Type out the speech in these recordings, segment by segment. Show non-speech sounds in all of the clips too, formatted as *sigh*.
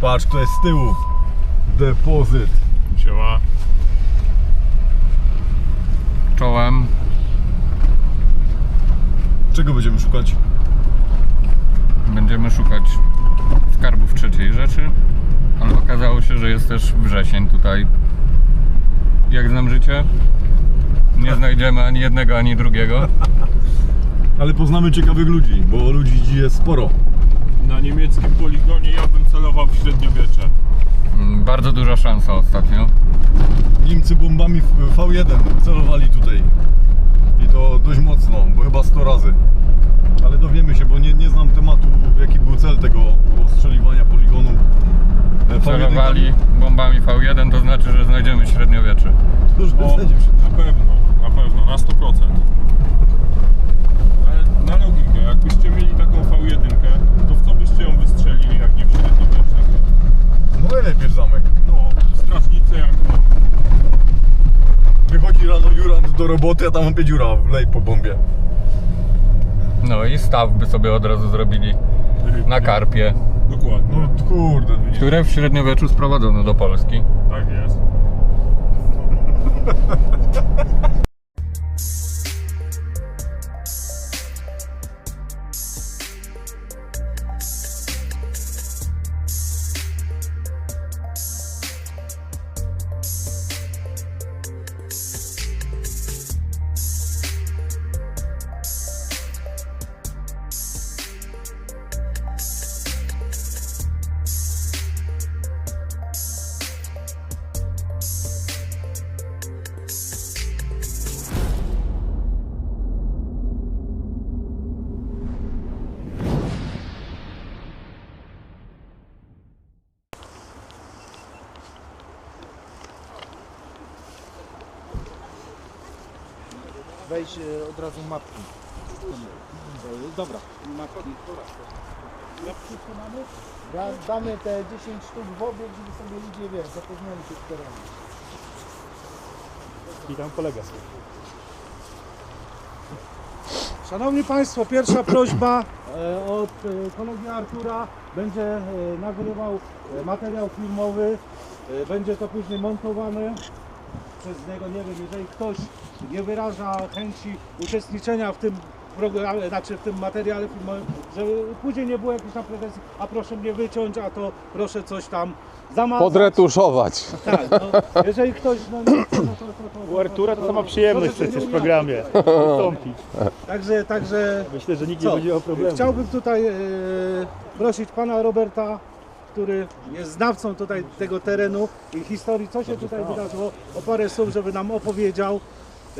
Patrz, kto jest z tyłu. Depozyt. Siema. Czołem. Czego będziemy szukać? Będziemy szukać skarbów trzeciej rzeczy, ale okazało się, że jest też wrzesień tutaj. Jak znam życie, nie *laughs* znajdziemy ani jednego, ani drugiego. Ale poznamy ciekawych ludzi, bo ludzi jest sporo. Na niemieckim poligonie ja bym celował w średniowiecze. Mm, Bardzo duża szansa ostatnio. Niemcy bombami w- V1 celowali tutaj. I to dość mocno, bo chyba 100 razy. Ale dowiemy się, bo nie, nie znam tematu, jaki był cel tego ostrzeliwania poligonu. E, V1 Celowali bombami V1, to znaczy, że znajdziemy średniowiecze. To już O, przy- na pewno, na pewno, na 100%. Na logikę, jakbyście mieli taką V1, to w co byście ją wystrzelili, jak nie w średniowiecze? No najlepiej w zamek. No, strażnicę jak no. Wychodzi rano Jurand do roboty, a tam opie dziura, wlej po bombie. No i staw by sobie od razu zrobili na karpie, Dokładnie, No kurde, widzisz. które w średniowieczu sprowadzono do Polski. tak jest. *laughs* Weź e, od razu mapki. E, Dobra, mapki. Da, damy te 10 sztuk w obieg, żeby sobie ludzie wie, zapoznali się z terenem. I tam kolega sobie. Szanowni Państwo, pierwsza prośba e, od e, kolegi Artura. Będzie e, nagrywał e, materiał filmowy. E, Będzie to później montowane przez niego. Nie wiem, jeżeli ktoś nie wyraża chęci uczestniczenia w tym programie, znaczy w tym materiale filmowym, żeby później nie było jakichś tam pretensji, a proszę mnie wyciąć, a to proszę coś tam zamazać. Podretuszować. Tak, no, jeżeli ktoś no, nie chce, no to, to, to, U Artura to sama przyjemność się przecież w nie programie wystąpić. Także, także Myślę, że nikt nie Co? będzie miał problemu. Chciałbym tutaj e, prosić pana Roberta, który jest znawcą tutaj tego terenu i historii, co się tutaj wydarzyło, o parę słów, żeby nam opowiedział.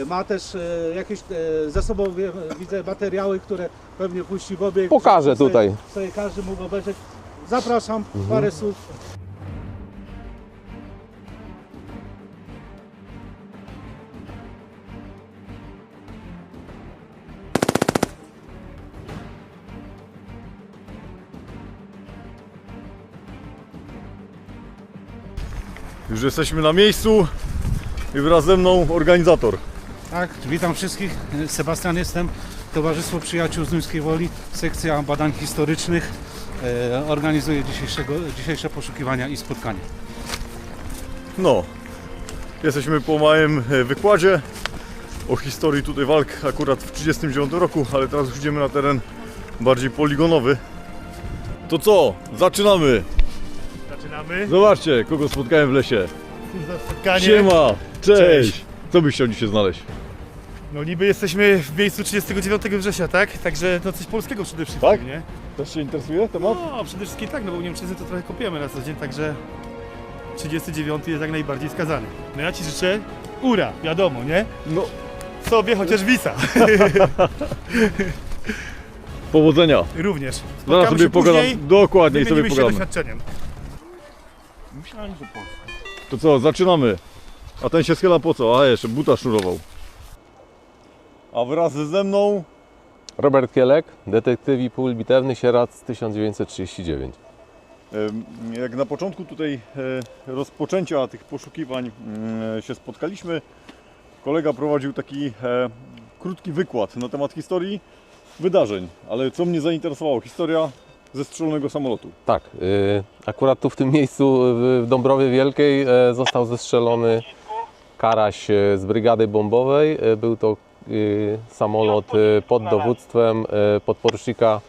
Ma też e, jakieś e, ze sobą wie, widzę materiały, które pewnie puści w obieg. Pokażę żeby tutaj. Mhm. Sobie, sobie każdy mógł obejrzeć. Zapraszam, parę słów. Już jesteśmy na miejscu i wraz ze mną organizator. Tak, witam wszystkich. Sebastian jestem. Towarzystwo Przyjaciół z Duńskiej Woli, sekcja badań historycznych. E, organizuje dzisiejszego, dzisiejsze poszukiwania i spotkanie. No, jesteśmy po małym e, wykładzie o historii tutaj walk akurat w 1939 roku, ale teraz już idziemy na teren bardziej poligonowy. To co? Zaczynamy! Zaczynamy. Zobaczcie, kogo spotkałem w lesie. Za spotkanie. Siema! Cześć! Cześć. Co byś chciał dzisiaj znaleźć? No niby jesteśmy w miejscu 39 września, tak? Także no coś polskiego przede wszystkim, Tak? nie? Też się interesuje temat? No przede wszystkim tak, no bo Niemczyzny to trochę kopiemy na co dzień, także 39 jest jak najbardziej skazany. No ja Ci życzę ura, wiadomo, nie? No, Sobie chociaż wisa. powodzenia! Również. Zaraz Spotkamy sobie się pogadam dokładnie i sobie wymienimy się pogadamy. doświadczeniem. To co, zaczynamy. A ten się schyla po co? A jeszcze buta sznurował. A wraz ze mną Robert Kielek, detektyw i pól bitewny Sieradz 1939. Em, Jak na początku tutaj e, rozpoczęcia tych poszukiwań mm, się spotkaliśmy, kolega prowadził taki e, krótki wykład na temat historii wydarzeń. Ale co mnie zainteresowało? Historia zestrzelonego samolotu. Tak, y, akurat tu w tym miejscu w Dąbrowie Wielkiej e, został zestrzelony Karaś e, z brygady bombowej. E, Był to y, samolot pod dowództwem podporucznika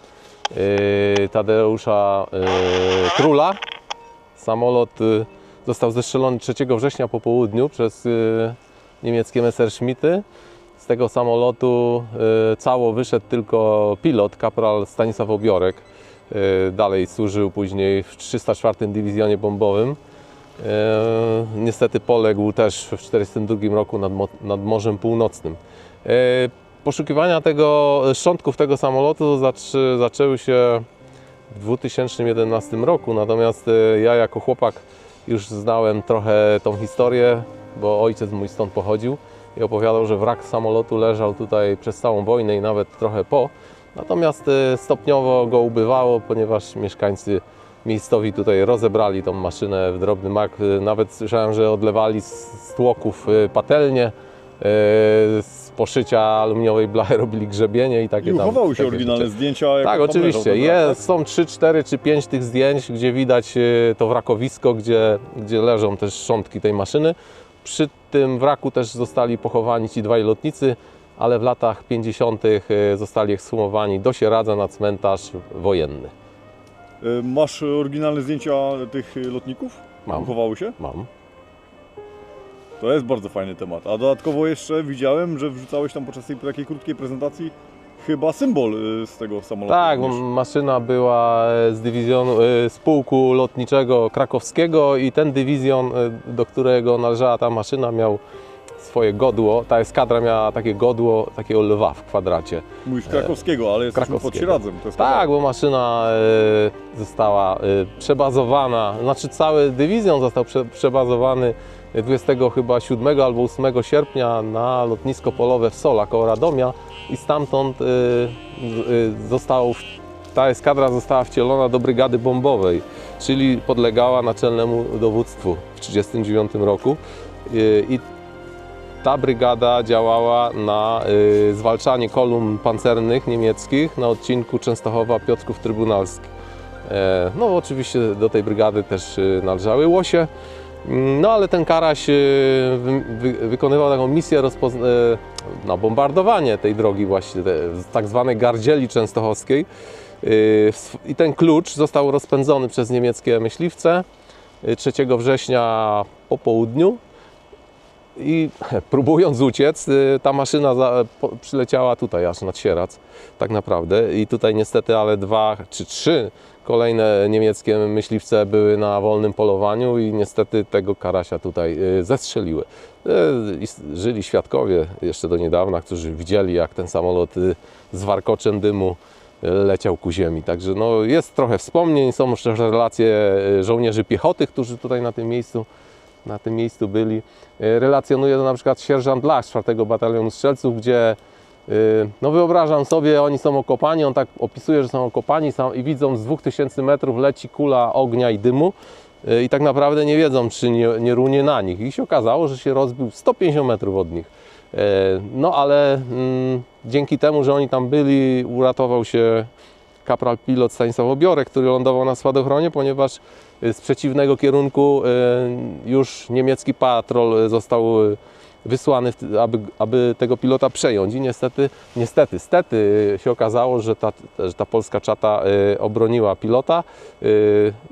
Tadeusza Króla. Samolot został zestrzelony 3 września po południu przez niemieckie Messerschmitty. Z tego samolotu cało wyszedł tylko pilot, kapral Stanisław Obiorek. Y, Dalej służył później w 304 Dywizjonie Bombowym. Y, Niestety poległ też w 1942 roku nad, nad Morzem Północnym. Y, Poszukiwania tego, szczątków tego samolotu zaczę, zaczęły się w 2011 roku, natomiast ja jako chłopak już znałem trochę tą historię, bo ojciec mój stąd pochodził i opowiadał, że wrak samolotu leżał tutaj przez całą wojnę i nawet trochę po. Natomiast y, stopniowo go ubywało, ponieważ mieszkańcy miejscowi tutaj rozebrali tą maszynę w drobny mak. Y, Nawet słyszałem, że odlewali z tłoków y, patelnie, z poszycia aluminiowej blachy *laughs* robili grzebienie i takie I tam. uchowały się takie oryginalne rzeczy. zdjęcia. Tak, tam oczywiście. Jest, są 3, 4 czy 5 tych zdjęć, gdzie widać to wrakowisko, gdzie, gdzie leżą też szczątki tej maszyny. Przy tym wraku też zostali pochowani ci dwaj lotnicy, ale w latach 50. y, zostali ekshumowani do Sieradza na cmentarz wojenny. Y, Masz oryginalne zdjęcia tych y, lotników? Mam. Uchowały się? Mam. To jest bardzo fajny temat. A dodatkowo jeszcze widziałem, że wrzucałeś tam podczas tej takiej krótkiej prezentacji chyba symbol z tego samolotu. Tak, również. maszyna była e, z dywizjonu, e, z pułku lotniczego krakowskiego i ten dywizjon, e, do którego należała ta maszyna, miał swoje godło. Ta eskadra miała takie godło, takiego lwa w kwadracie. Mówisz krakowskiego, ale jesteśmy pod krakowskiego. Sieradzem. To jest Tak, bo maszyna e, została e, przebazowana, znaczy cały dywizjon został prze, przebazowany 20 chyba 7 albo 8 sierpnia na lotnisko polowe w Sola koło Radomia i stamtąd e, e, został, ta eskadra została wcielona do brygady bombowej, czyli podlegała naczelnemu dowództwu w 1939 roku E, i ta brygada działała na y, zwalczanie kolumn pancernych niemieckich na odcinku Częstochowa-Piotrków Trybunalski. E, no oczywiście do tej brygady też y, należały łosie. Mm, No ale ten Karaś y, wy, wy, wykonywał taką misję rozpozna- e, na bombardowanie tej drogi właśnie, tak zwanej gardzieli częstochowskiej. I ten klucz został rozpędzony przez niemieckie myśliwce y, 3 września po południu i *laughs* próbując uciec, y, ta maszyna za, po, przyleciała tutaj aż nad Sierac, tak naprawdę. I tutaj niestety, ale dwa czy trzy kolejne niemieckie myśliwce były na wolnym polowaniu i niestety tego karasia tutaj y, zestrzeliły. Y, Żyli świadkowie jeszcze do niedawna, którzy widzieli jak ten samolot z warkoczem dymu leciał ku ziemi. Także no, jest trochę wspomnień, są jeszcze relacje żołnierzy piechoty, którzy tutaj na tym miejscu na tym miejscu byli. Y, Relacjonuje to na przykład sierżant Lach z 4 Batalionu Strzelców, gdzie y, no wyobrażam sobie, oni są okopani, on tak opisuje, że są okopani są, i widzą z 2000 metrów leci kula ognia i dymu y, i tak naprawdę nie wiedzą, czy nie, nie runie na nich. I się okazało, że się rozbił 150 metrów od nich. No ale mm, dzięki temu, że oni tam byli, uratował się kapral pilot Stanisław Obiorek, który lądował na spadochronie, ponieważ y, z przeciwnego kierunku y, już niemiecki patrol został y, wysłany, aby, aby tego pilota przejąć. I niestety, niestety, stety się okazało, że ta, że ta polska czata obroniła pilota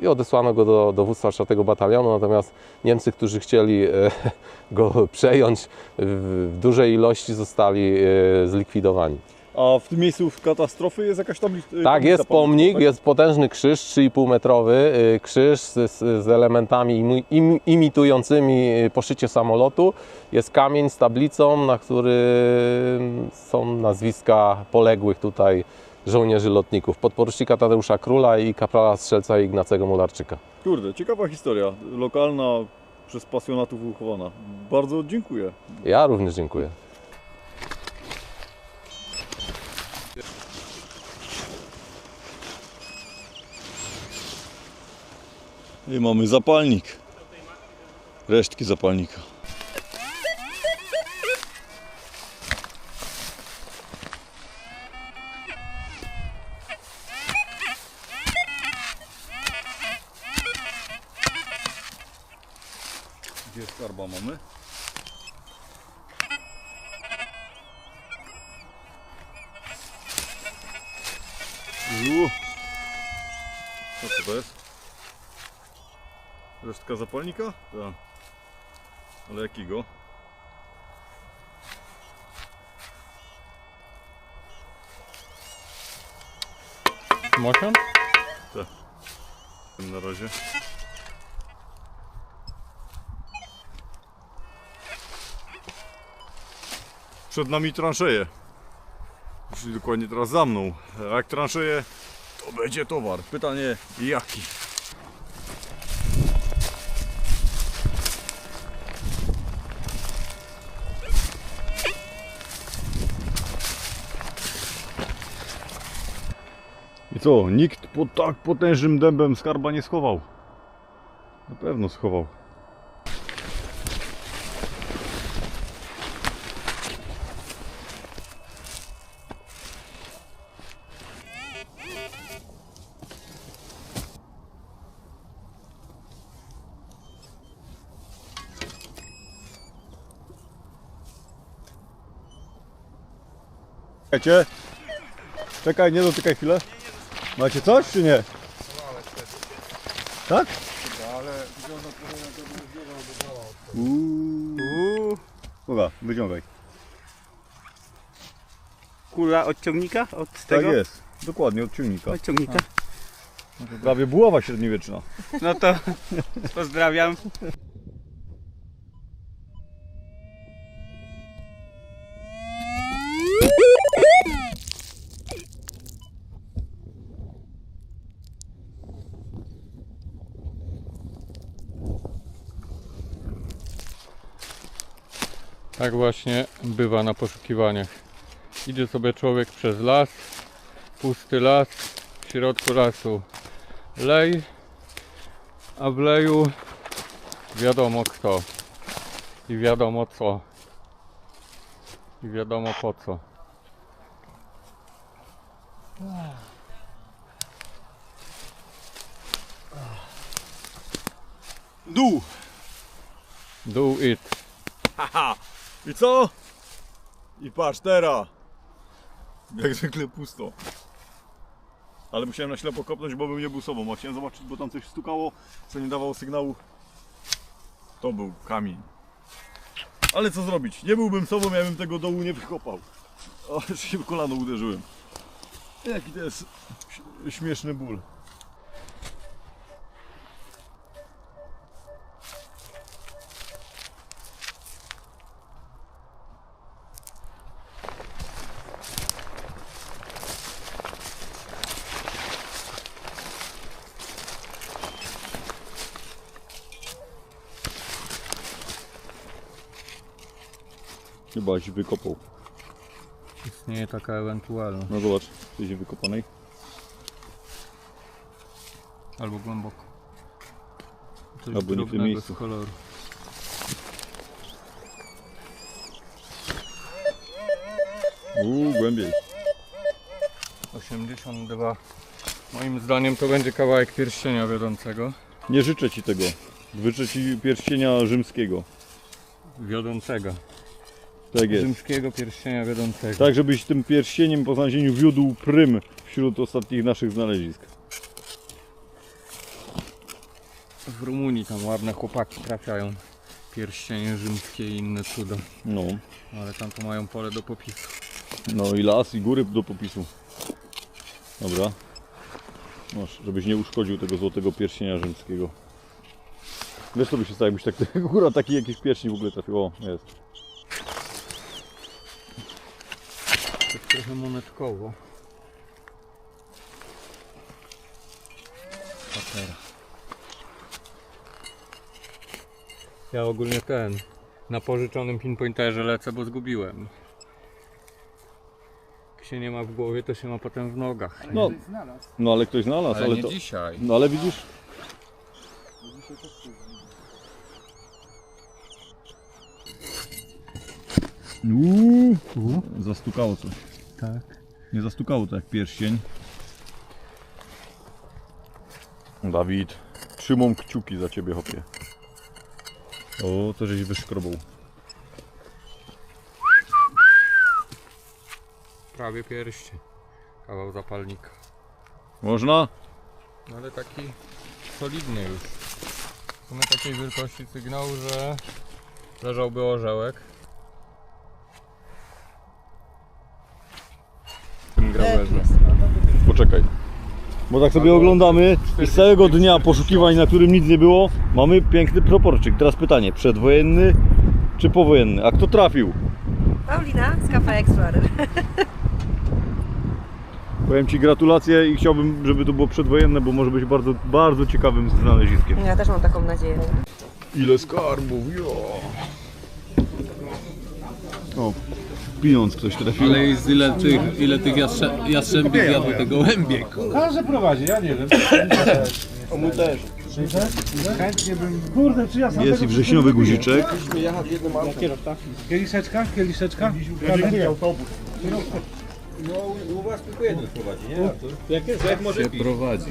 i odesłano go do dowództwa 4 batalionu. Natomiast Niemcy, którzy chcieli *laughs* go przejąć w, dużej ilości, zostali zlikwidowani. A w tym miejscu katastrofy jest jakaś tabli- Tak, tablica jest pomnik, pamiątkowa, jest potężny krzyż 3,5 metrowy, y, krzyż z, z, elementami im, imitującymi y, poszycie samolotu. Jest kamień z tablicą, na którym są nazwiska poległych tutaj żołnierzy lotników. Podporucznika Tadeusza Króla i kaprala strzelca Ignacego Mularczyka. Kurde, ciekawa historia. Lokalna, przez pasjonatów uchowana. Bardzo dziękuję. Ja również dziękuję. I mamy zapalnik. Resztki zapalnika. Gdzie skarba mamy? Uuu. Co to jest? Resztka zapalnika? Tak. Ale jakiego? Motion? Na razie. Przed nami transzeje. Czyli dokładnie teraz za mną. A jak transzeje, to będzie towar. Pytanie jaki? Co, nikt pod tak potężnym dębem skarba nie schował? Na pewno schował. Czekajcie. Czekaj, nie dotykaj chwilę. Macie coś czy nie? Tak? Uuu. Dobra, wyciągaj. Kula od ciągnika? Od Tak tego? jest. Dokładnie, od ciągnika. Od ciągnika. Prawie buława średniowieczna. No to *laughs* pozdrawiam. Tak właśnie bywa na poszukiwaniach. Idzie sobie człowiek przez las, pusty las, w środku lasu lej, a w leju wiadomo kto i wiadomo co i wiadomo po co. Dół! Do it. Haha! I co? I patrz teraz! Jak zwykle pusto. Ale musiałem na ślepo kopnąć, bo bym nie był sobą. A chciałem zobaczyć, bo tam coś stukało, co nie dawało sygnału. To był kamień. Ale co zrobić? Nie byłbym sobą, ja bym tego dołu nie wykopał. O, się w kolano uderzyłem. Jaki to jest śmieszny ból. Chyba się wykopał. Istnieje taka ewentualność. No zobacz, coś wykopanej. Albo głęboko. Coś Albo nie w tym miejscu. koloru. Uuu, głębiej. 82. Moim zdaniem to będzie kawałek pierścienia wiodącego. Nie życzę ci tego. Życzę ci pierścienia rzymskiego. Wiodącego. Tak jest. Rzymskiego pierścienia wiodącego. Tak, żebyś tym pierścieniem po znalezieniu wiódł prym wśród ostatnich naszych znalezisk. W Rumunii tam ładne chłopaki trafiają. Pierścienie rzymskie i inne cuda. No, Ale tam to mają pole do popisu. no i las i góry do popisu. Dobra. Masz, żebyś nie uszkodził tego złotego pierścienia rzymskiego. Wiesz co by się stało, jakbyś tak *laughs* góra taki jakiś pierścień w ogóle trafił. O, jest. Trochę monetkowo. Patera. Ja ogólnie ten na pożyczonym pinpointerze lecę, bo zgubiłem. Jak się nie ma w głowie, to się ma potem w nogach. No, no ale ktoś znalazł, Ale, ale, nie to... dzisiaj. No ale widzisz? Uuu, zastukało coś. Tak. Nie zastukało to jak pierścień. Dawid, trzymam kciuki za ciebie, hopie. O, to żeś wyszkrobał. Prawie pierścień. Kawał zapalnika. Można? No ale taki solidny już. W sumie takiej wielkości sygnał, że leżałby orzełek. Grawerze. Poczekaj. Bo tak sobie oglądamy i z całego dnia poszukiwań, na którym nic nie było, mamy piękny proporczyk. Teraz pytanie, przedwojenny czy powojenny? A kto trafił? Paulina z Cafe Explorer. *laughs* Powiem Ci gratulacje i chciałbym, żeby to było przedwojenne, bo może być bardzo, bardzo ciekawym znaleziskiem. Ja też mam taką nadzieję. Ile skarbów, jo! O, pieniądz ktoś trafił. Ale jest ile tych, ile tych jastrze, jastrzębich jadło te gołębie. Każdy prowadzi, ja nie wiem. *coughs* O mu też. Chętnie bym... Kurde, czy ja sam Jest i tego wrześniowy guziczek. Kieliszeczka, kieliszeczka.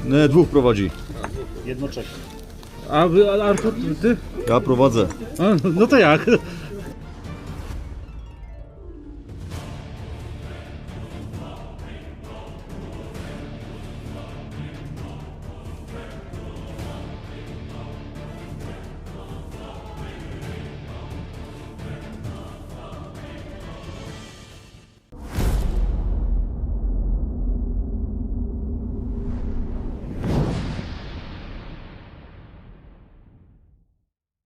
Nie, dwóch prowadzi. A wy, Artur, ty? Ja prowadzę. A, no to jak?